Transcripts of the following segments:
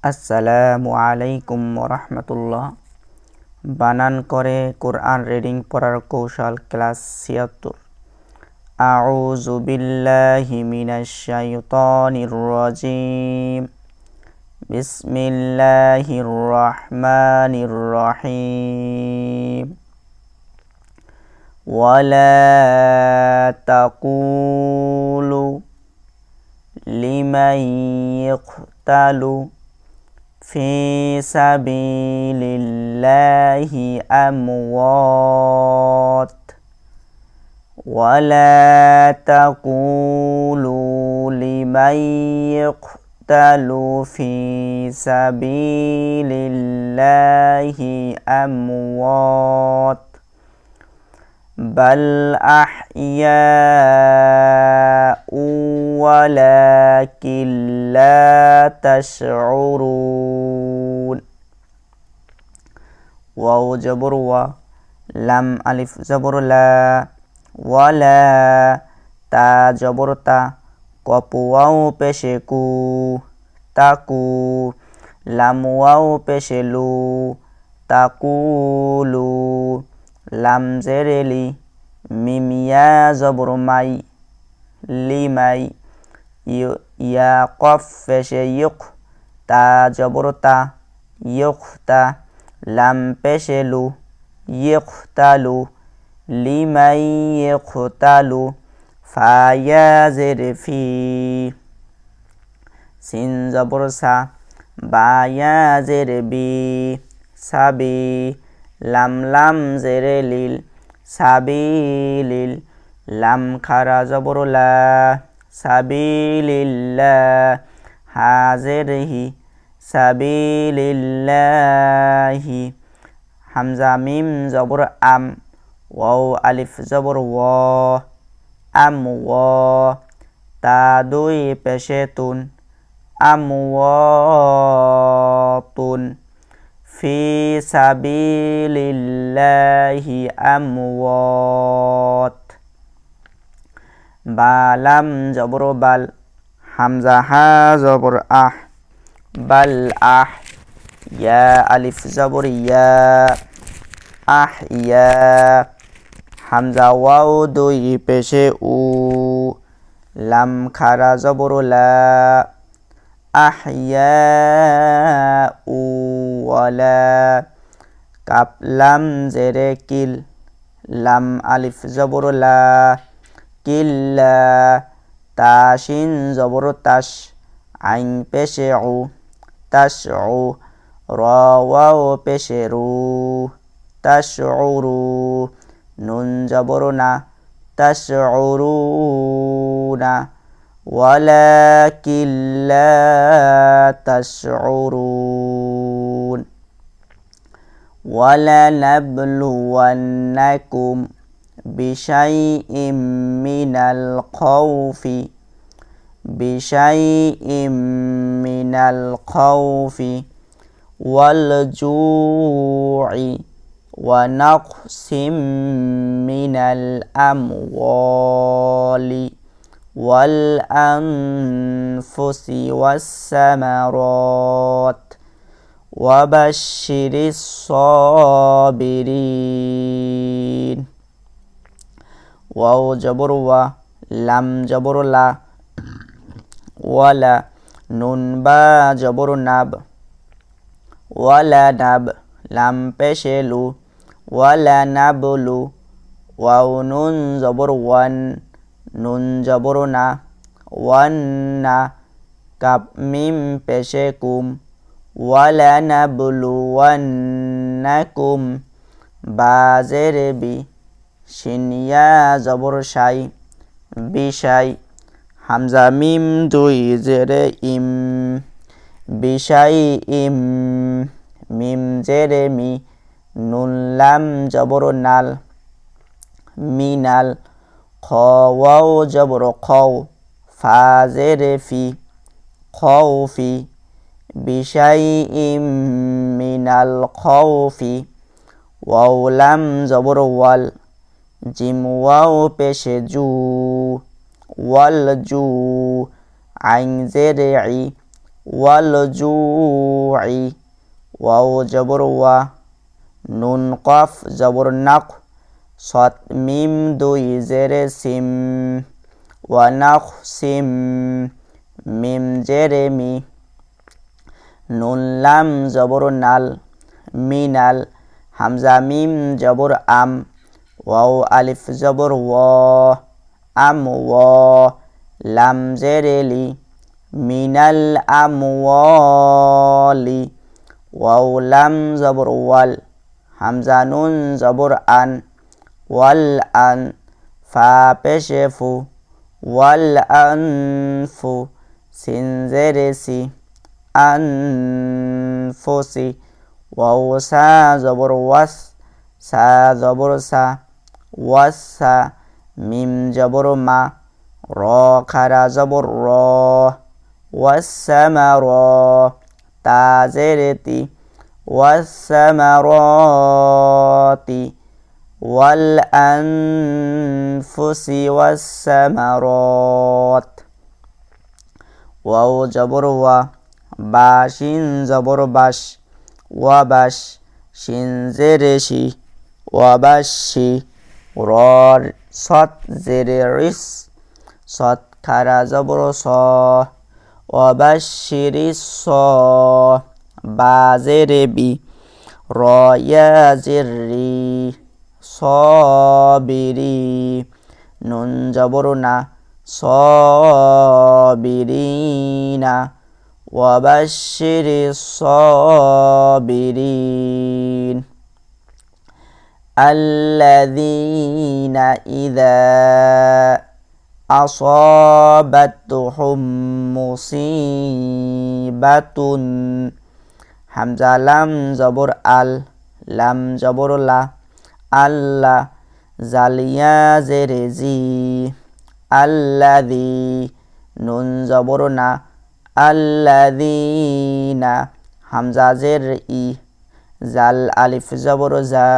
আসসালামু আলাইকুম রহমতুল্লাহ বানান করে কোরআন রিডিং পড়ার কৌশল ক্লাস ছিয়াত্তর আউযু বিল্লাহি মিনাশ শাইতানির রাজিম বিসমিল্লাহির রহমানির রহিম ولا تقولوا لمن يقتل في سبيل الله أموات ولا تقولوا لمن يقتل في سبيل الله أموات بل أحياء ولكن لا تشعرون واو جبر و لم ألف جبر لا ولا تا جبر تا কপ ওয়াও পেশে কু তাকু লাম ওয়াও পেশে লু তাকুলু লাম জেরেলি মিমিয়া জবর মাই লিমাই ইয়া কফ পেশে ইয়ুক তা জবর তা ইয়ুক লাম পেশে লু ইয়ুক লিমাই ইয়ুক তালু ফায়া জেরে ফি। সিন জবর সা, বায়া জেরে বি, সাবি, লাম লাম জেরে লিল সাবিলিল লাম খারা জবরলা সাবিলিল্লাহ, হাজেরহি সাবিলিল্লাহি। হামজা, মিম, জবর, আম, ওয়াও, আলিফ, জবর ও আম ও তা দুই পেশে তুন, আম তুন। ফি সাবিলিল্লাহি আমওয়াত বালাম জবর বাল, হামজা হা জবর আহ, বাল আহ, ইয়া আলিফ জবর ইয়া, আহ ইয়া, হামজা ওয়াও দুই পেশে উ, লাম খারা জবর লা আহয়া উ ওয়ালা কাপ লাম জেরে কিল, লাম আলিফ জবর কিল্লা তাশিন জবর তাস আইন পেশে উ তাস উ র ওয়াও পেশে রু তাস রু নুন জবর না তাস না ولكن لا تشعرون ولنبلونكم بشيء من الخوف بشيء من الخوف والجوع ونقص من الأموال والأنفس والثمرات. وبشر الصابرين. ওয়াও জবর ওয়া, লাম জবর লা, ওয়ালা, নুন বা জবর নাব, ওয়ালা নাব, লাম পেশে লু, ওয়ালা নাব লু, ওয়াও নুন জবর ওয়ান, নুন জবর না, ওয়ান না, কাপ মিম পেশে কুম, ওয়ালা নাবলু ওয়ান্নাকুম বাজের বি সিনিয়া জবর সাই বিশাই হামজা মিম দুই জেরে ইম বিশাই ইম, মিম জেরে মি, নুন লাম জবর নাল মিনাল খওয়াও জবর খও ফাজেরে ফি খৌফি বিশাই ইম মিনাল খৌফি ওয়াউলাম জবর ওয়াল। জিম ওয়াও পেশে জু, ওয়াল জু, আইন জেরে ই, ওয়াল জুই ওয়াও জবর ওয়া, নুন কফ জবর নাক সৎ মিম দুই জেরে সিম ওয়ানাখ সিম, মিম জেরে মি, নুন লাম জবর নাল মিনাল হামজা মিম জবর আম ওয়াও আলিফ জবর ও আম ও লাম জেরেলি মিনাল আমওয়ালি ওয়াও লাম জবর ওয়াল হামজা নুন জবর আন ওয়াল আন ফা পেশে ফু ওয়াল আনফু সিন জেরেসি আনফুসি ওয়াও সা জবর ওয়াস সা জবর সা ওয়াসা মিম জবর মা র খারা জবর র ওয়াসামার তা জেরেতি ওয়াসামারতি والأنفس والثمرات ওয়াও জবর ওয়া বা শিন জবর বাস ওয়াবাস শিন জেরেশি ওয়াবাসি র সৎ জেরে রিস সৎ খারা জবর স ওয়াবাসিরি স বা জেরে বি র ইয়া জেরি সবিরি নুন জবর না সবিরিনা وبشر الصابرين الذين إذا أصابتهم مصيبة হামজা লাম জবর আল লাম জবর লা আল্লাহ জালিয়া জেরে জি আল্লাদি নুন জবর না আল্লাদিনা হামজা জের ই জাল আলিফ জবর জা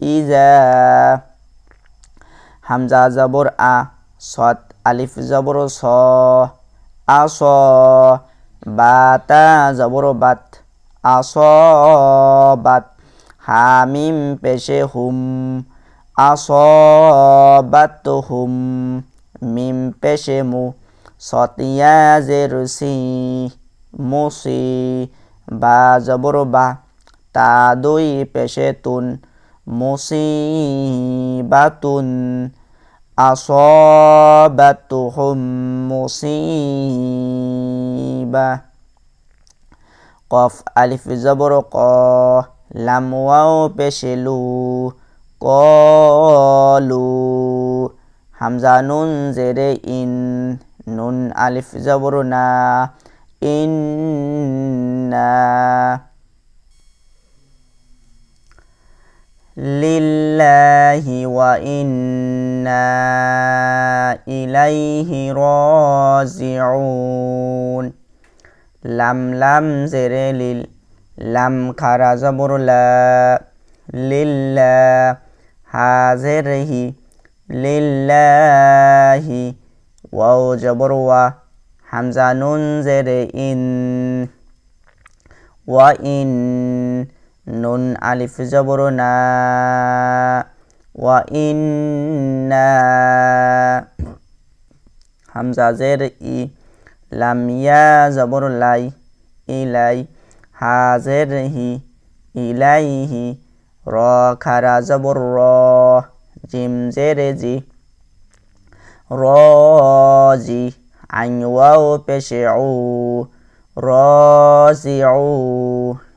ইজা। হামজা জবর আ সৎ আলিফ জবর স আস বাতা জবর বাত আস বাত, হামিম পেশে হুম আস বাত হুম, মিম পেশে মু সতিয়া জেরুসি মুসি বা জবর বা, তা দুই পেশে তুন মুসিবাতুন أصابتهم مصيبة قف ألف زبر قا لم واو بشلو قالوا হামজা নুন জেরে ইন নুন আলিফ জবরুনা ইন্না লিল্লাহি ওয়া ইন্না ইলাইহি রাজিউন লাম লাম জেরে লিল লাম খারা জবরুলা লিল্লা হাজেরহি লিল্লাহি ওয়াও জবর ওয়া হামজা নুন জেরে ইন ওয়া ইন নুন আলিফ জবর না ওয়া ইন্না হামজা জের ই লামিয়া জবর লাই ইলাই হাজের হি ইলাইহি র খারা জবর র জিম জেরে জি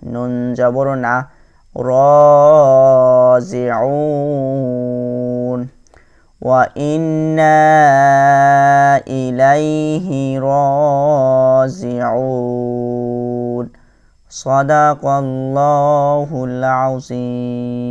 نون جبر ع وإنا إليه رازعون صدق الله العظيم.